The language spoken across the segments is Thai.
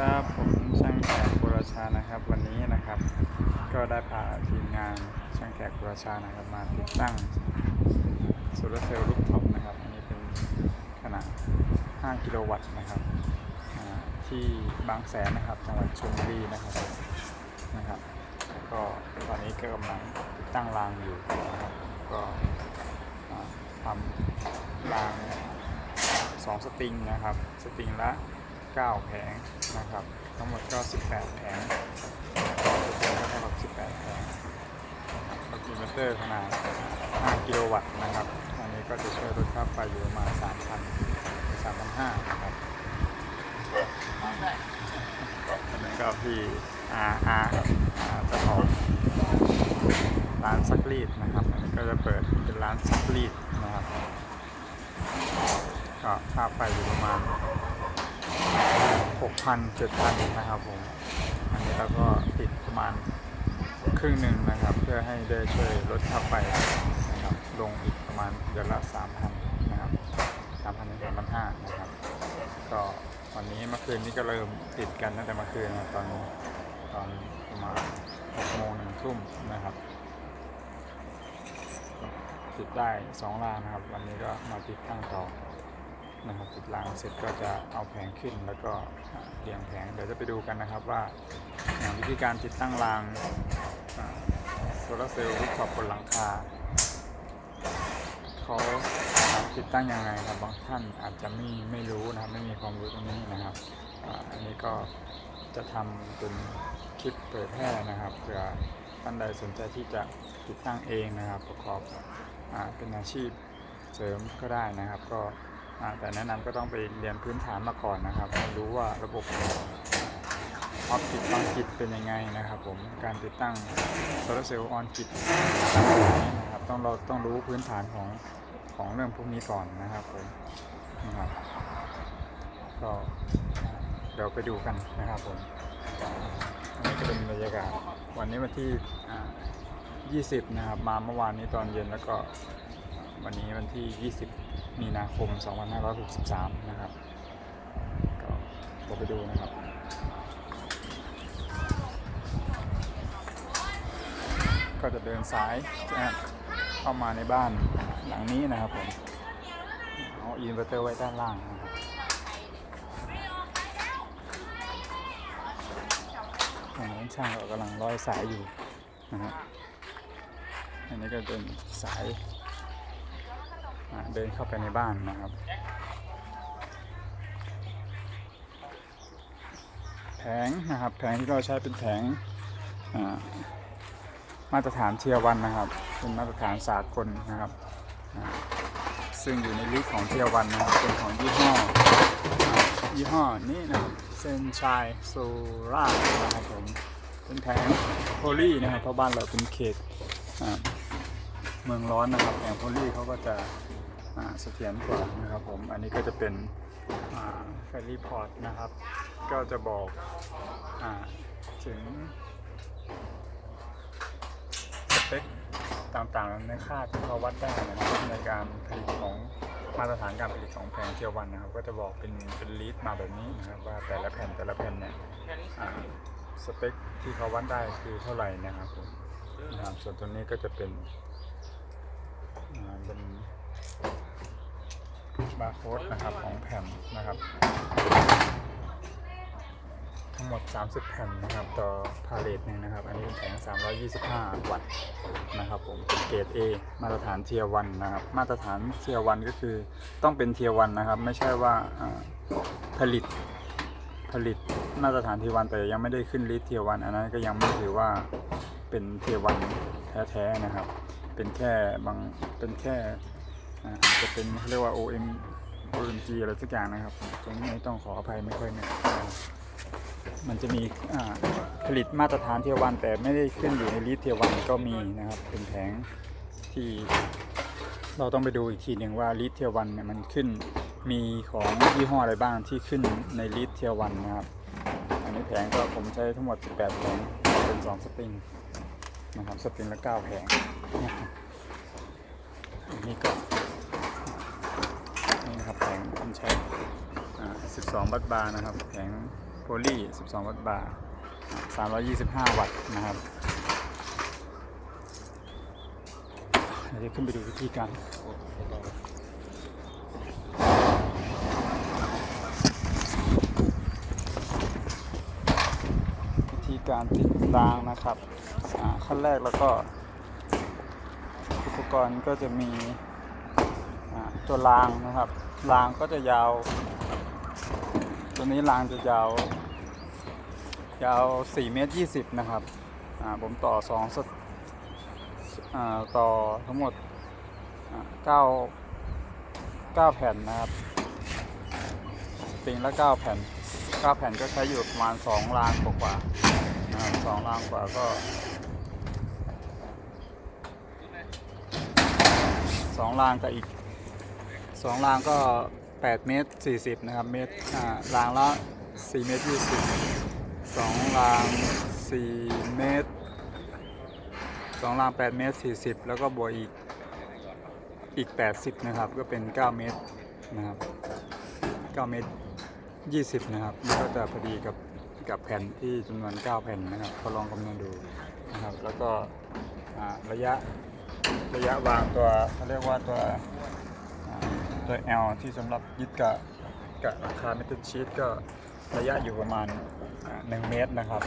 ครับผมช่างแขกบุรชานะครับ วันนี้นะครับ ก็ได้พาทีมงานช่างแขกบุรชานะครับมาติดตั้งโซลาร์เซลล์ลูกท็อปนะครับอันนี้เป็นขนาด 5 กิโลวัตต์นะครับที่บางแสนนะครับจังหวัดชลบุรีนะครับนะครับ ก็ตอนนี้ก็กำลังติดตั้งรางอยู่นะครับก็ทำรางสองสตริงนะครับ สตริงละ 9 แผงนะครับ ทั้งหมดก็ 18 แผงก็เท่ากับ 18 แผงก็อินเวอร์เตอร์ขนาด 5 กิโลวัตต์นะครับ อันนี้ก็จะช่วยลดค่าไฟอยู่ประมาณ 3,000ถึง3,500นะครับอันนี้ก็พี่อารับอาเจ้าของร้านซักรีดนะครับอันนี้ก็จะเปิดเป็นร้านซักรีดนะครับก็ค่าไฟอยู่ประมาณ 6,000 7,000นะครับผม อันนี้เราก็ติดประมาณครึ่งหนึ่งนะครับ เพื่อให้ได้ช่วยลดค่าไฟนะครับ ลงอีกประมาณเดือนละ3,000นะครับ3,000ถึง3,500นะครับ ก็วันนี้เมื่อคืนนี้ก็เริ่มติดกันตั้งแต่เมื่อคืนนะตอนตอนประมาณ6โมงหนึ่งทุ่มนะครับติดได้2รานะครับ วันนี้ก็มาติดตั้งต่อ นะครับติดรางเสร็จก็จะเอาแผงขึ้นแล้วก็เรียงแผงเดี๋ยวจะไปดูกันนะครับว่าอ่าวิธีการติดตั้งรางโซลาเซลล์รูปขอบบนหลังคาเขาติดตั้งยังไงครับบางท่านอาจจะไม่ไม่รู้นะครับไม่มีความรู้ตรงนี้นะครับอ,อันนี้ก็จะทำเป็นคลิปเผยแพร่นะครับเผื่อท่านใดสนใจที่จะติดตั้งเองนะครับ ประกอบอเป็นอาชีพเสริมก็ได้นะครับ ก็ แต่แนะนำก็ต้องไปเรียนพื้นฐานมาก่อนนะครับรู้ว่าระบบออฟกิดออนกิดเป็นยังไงนะครับ ผมการติดตั้งโซลาร์เซลล์ออนกิดนะครับต้องเราต้องรู้พื้นฐานของของเรื่องพวกนี้ก่อนนะครับผมนะครับก็เดี๋ยวไปดูกันนะครับผมอันนี้ก็เป็นบรรยากาศวันนี้วันที่ 20 นะครับ มาเมื่อวานนี้ตอนเย็นแล้วก็วันนี้วันที่ 20 มีนาคม 2563 นะครับ ก็เดี๋ยวไปดูนะครับก็จะเดินสายเข้ามาในบ้านหลังนี้นะครับผม เอาอินเวอร์เตอร์ไว้ด้านล่างนะครับทางน้นช่างก็กำลังร้อยสายอยู่นะครับอันนี้ก็เป็นสาย เดินเข้าไปในบ้านนะครับ แผงนะครับ แผงที่เราใช้เป็นแผงมาตรฐานเทียวันนะครับ เป็นมาตรฐานสากลนะครับ ซึ่งอยู่ในลิสต์ของเทียวันนะครับ เป็นของยี่ห้อยี่ห้อนี้นะครับเซนชัยโซล่านะครับผมเป็นแผงโพลีนะครับเพราะบ้านเราเป็นเขตเมืองร้อนนะครับแองโพลีเขาก็จะ เสถียรกว่านะครับผม อันนี้ก็จะเป็นเฟรลี่พอร์ตนะครับ ก็จะบอกอถึงสเปคต่างๆในค่าที่เขาวัดได้นะครับในการผลิตของมาตรฐานการผลิตของแผงเทียวันนะครับ ก็จะบอกเป็นเป็นลีดมาแบบนี้นะครับว่าแต่ละแผ่นแต่ละแผ่นเนี่ยสเปคที่เขาวัดได้คือเท่าไหร่นะครับผมนะครับส่วนตัวนี้ก็จะเป็นเป็น บาร์โค้ดนะครับของแผ่นนะครับ ทั้งหมด 30 แผ่นนะครับต่อพาเลทหนึ่งนะครับ อันนี้เป็นแผง 325 วัตต์นะครับผมเป็นเกรด A มาตรฐานเทียวันนะครับ มาตรฐานเทียวันก็คือต้องเป็นเทียวันนะครับ ไม่ใช่ว่าผลิตผลิตมาตรฐานเทียวันแต่ยังไม่ได้ขึ้นลิสต์เทียวันอันนั้นก็ยังไม่ถือว่าเป็นเทียวันแท้ๆนะครับ เป็นแค่บางเป็นแค่ จะเป็นเขาเรียกว่า OM OMG อะไรสักอย่างนะครับ ตรงนี้ต้องขออภัยไม่ค่อยเนี่ยมันจะมีผลิตมาตรฐานเทียวัน แต่ไม่ได้ขึ้นอยู่ในลิสต์เทียวันก็มีนะครับ เป็นแผงที่เราต้องไปดูอีกทีหนึ่งว่าลิสต์เทียวันเนี่ยมันขึ้นมีของยี่ห้ออะไรบ้างที่ขึ้นในลิสต์เทียวันนะครับ อันนี้แผงก็ผมใช้ทั้งหมด 18แผงเป็น 2 สปริงนะครับสปริงละ9แผงอันนี้ก็นี่น แผงผมใช้อ่12บัตบาร์นะครับแผงโพลี12 วัตต์บาร์ 325 วัตต์นะครับเดี๋ยวจะขึ้นไปดูวิธีการวิธีการติดรางนะครับขั้นแรกแล้วก็อุปกรณ์ก็จะมีตัวรางนะครับ รางก็จะยาว ตัวนี้รางจะยาว ยาว4เมตร20 นะครับอ่าผมต่อ2สตอ่าต่อทั้งหมด9 9 แผ่นนะครับ สปริงละ 9 แผ่น 9 แผ่นก็ใช้อยู่ประมาณ 2 รางกว่าสองรางกว่าก็สองรางกับอีก สองรางก็8เมตร40นะครับเมตรอ่ารางละ4เมตร20สองราง4เมตรสองราง8เมตร40 แล้วก็บวกอีกอีก 80 นะครับ ก็เป็น 9 เมตรนะครับ 9 เมตร 20 นะครับมันก็จะพอดีกับกับแผ่นที่จำนวน 9 แผ่นนะครับก็ลองคำนวณดูนะครับ แล้วก็อ่าระยะระยะวางตัวเขาเรียกว่าตัว ตัว L ที่สำหรับยึดกับกับราคาเมทัลชีตก็ระยะอยู่ประมาณอ่า1เมตรนะครับ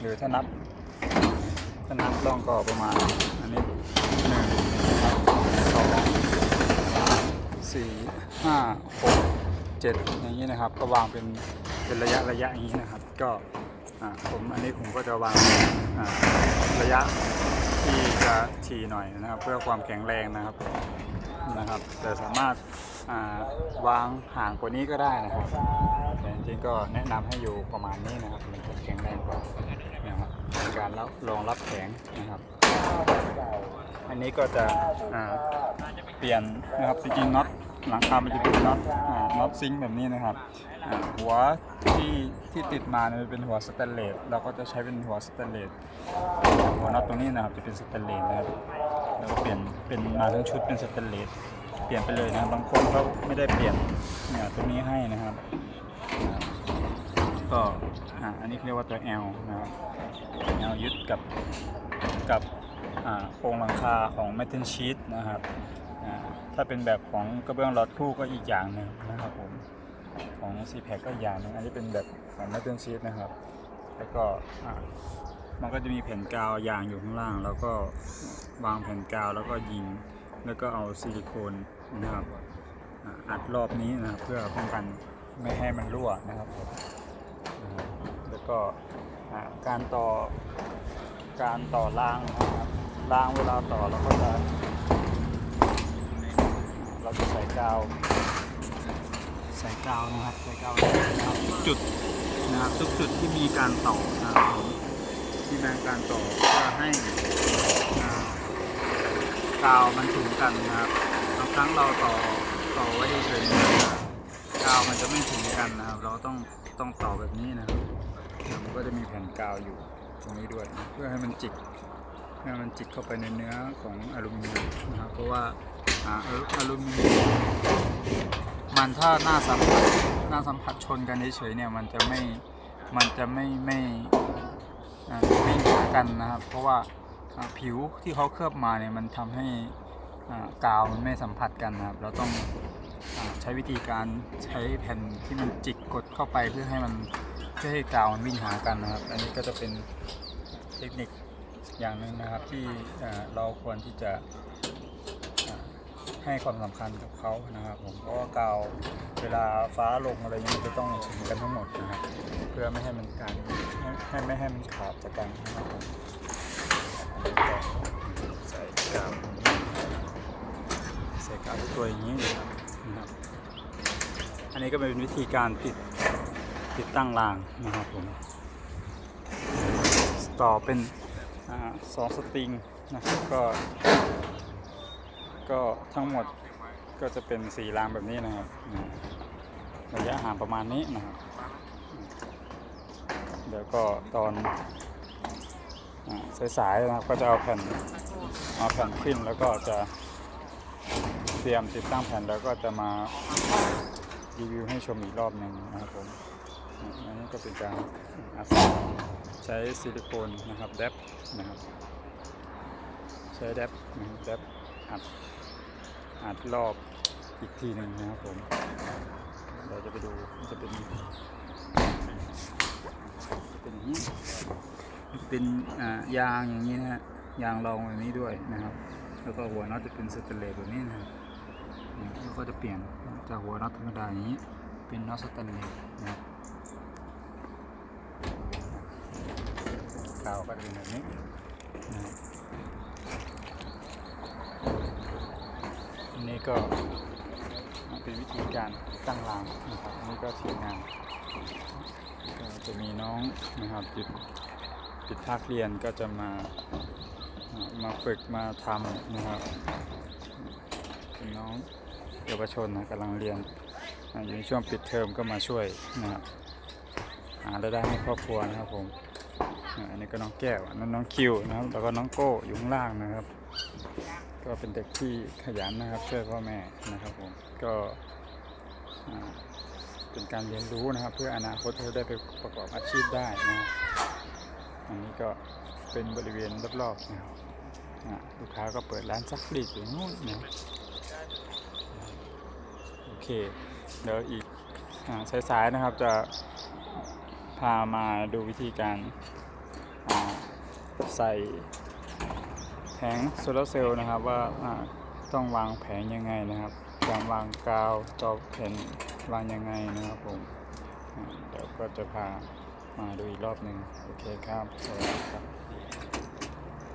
หรือถ้านับถ้านับล่องก็ประมาณอันนี้หนึ่งสองสามสี่ห้าหกเจ็ดอย่างนี้นะครับ ก็วางเป็นเป็นระยะระยะอย่างนี้นะครับ ก็ผมอันนี้ผมก็จะวางระยะที่จะถี่หน่อยนะครับ เพื่อความแข็งแรงนะครับ นะครับ แต่สามารถาวางห่างกว่านี้ก็ได้นะครับแต่จริงๆก็แนะนำให้อยู่ประมาณนี้นะครับมันจะแข็งแรงกว่านะครับในการรับรองรับแข็งนะครับ อันนี้ก็จะเปลี่ยนนะครับจริงๆน็อตหลังคามันจะเป็นน็อตน็อตซิงค์แบบนี้นะครับหัวที่ที่ติดมาเนี่ยเป็นหัวสแตนเลสเราก็จะใช้เป็นหัวสแตนเลสหัวน็อตตรงนี้นะครับจะเป็นสแตนเลสนะครับ แล้วก็เปลี่ยนเป็นมาทั้งชุดเป็นสแตนเลสเปลี่ยนไปเลยนะบางคนเขาไม่ได้เปลี่ยนเนี่ยตรงนี้ให้นะครับ ก็อ่าอันนี้เรียกว่าตัว L นะครับ L ยึดกับกับโครงหลังคาของ metal sheet นะครับถ้าเป็นแบบของกระเบื้องรอดคู่ก็อีกอย่างหนึ่งนะครับผมของ c p a c ก็อีกอย่างนึงอันนี้เป็นแบบของ metal sheet นะครับ แล้วก็ มันก็จะมีแผ่นกาวยางอยู่ข้างล่าง แล้วก็วางแผ่นกาวแล้วก็ยิง แล้วก็เอาซิลิโคนนะครับอัดรอบนี้นะเพื่อป้องกันไม่ให้มันรั่วนะครับ แล้วก็การต่อการต่อรางนะครับรางเวลาต่อเราก็จะเราจะใส่กาวใส่กาวนะครับใส่กาวนะครับทุกจุดนะครับทุกจุดที่มีการต่อนะครับ ที่แมีการต่อเพื่อให้กาวมันถึงกันนะครับบางครั้งเราต่อต่อไว้เฉยๆกาวมันจะไม่ถึงกันนะครับ เราต้องต้องต่อแบบนี้นะครับมันก็จะมีแผ่นกาวอยู่ตรงนี้ด้วยนะเพื่อให้มันจิกให้มันจิกเข้าไปในเนื้อของอลูมิเนียมนะครับเพราะว่าอ่าอลูอลูมิเนียมมันถ้าหน้าสัมผัสหน้าสัมผัสชนกันเฉยๆเนี่ยมันจะไม่มันจะไม่ไม่ อ่าไม่หากันนะครับ เพราะว่าผิวที่เขาเคลือบมาเนี่ยมันทำให้กาวมันไม่สัมผัสกันนะครับ เราต้องอใช้วิธีการใช้แผ่นที่มันจิกกดเข้าไปเพื่อให้มันเพื่อให้กาวมันวิ่งหากันนะครับ อันนี้ก็จะเป็นเทคนิคอย่างหนึ่งนะครับที่เราควรที่จะให้ความสำคัญกับเขานะครับผมเพราะว่ากาวเวลาฟ้าลงอะไรเงี้ยจะต้องถึงกันทั้งหมดนะครับ เพื่อไม่ให้มันการให้ไม่ให้มันขาดจากกันนะครับใส่กาวใส่กาวทุกตัวอย่างนี้นะครับนะครับ อันนี้ก็เป็นวิธีการติดติดตั้งรางนะครับผมต่อเป็นอสองสตริงนะครับก็ก็ทั้งหมดก็จะเป็นสี่รางแบบนี้นะครับระยะห่างประมาณนี้นะครับ เดี๋ยวก็ตอนอสายๆนะครับก็จะเอาแผ่นเอาแผ่นขึ้นแล้วก็จะเตรียมติดตั้งแผ่นแล้วก็จะมารีวิวให้ชมอีกรอบหนึ่งนะครับผมอันนี้ก็เป็นการอาศัยใช้ซิลิโคนนะครับแดบนะครับ ใช้แดบนะครับแดบอัดอัดรอบอีกทีหนึ่งนะครับผม เราจะไปดูจะเป็น เป็นอย่างนี้ เป็นอ่ายางอย่างนี้นะฮะยางรองแบบนี้ด้วยนะครับ แล้วก็หัวน็อตจะเป็นสแตเลสแบบนี้นะครับแล้วก็จะเปลี่ยนจากหัวน็อตธรรมดาอย่างนี้ เป็นน็อตสแตเลสนะครับกาวก็จะเป็นแบบนี้อันนี้ก็ เป็นวิธีการตั้งรางนะครับอันนี้ก็ทีมงานก็จะมีน้องนะครับปิดปิดภาคเรียนก็จะมามาฝึกมาทำนะครับเป็นน้องเยาวชนนะกำลังเรียนอยู่ในช่วงปิดเทอมก็มาช่วยนะครับหารายได้ให้ครอบครัวนะครับผมอันนี้ก็น้องแก้วนนั้นน้องคิวนะครับแล้วก็น้องโก้อยู่ข้างล่างนะครับ ก็เป็นเด็กที่ขยันนะครับช่วยพ่อแม่นะครับผมก็เป็นการเรียนรู้นะครับ เพื่ออนาคตเธอได้ไปประกอบอาชีพได้นะครับอันนี้ก็เป็นบริเวณรอบๆนะครับลูกค้าก็เปิดร้านซักรีดอยู่นู่นนะโอเคเดี๋ยวอีกสายๆนะครับจะพามาดูวิธีการใส่ งโซลาร์เซลล์นะครับว่าต้องวางแผงยังไงนะครับการวางกาวตอกแผ่นวางยังไงนะครับผมเดี๋ยวก็จะพามาดูอีกรอบหนึ่งโอเคครับสวัสดีครับ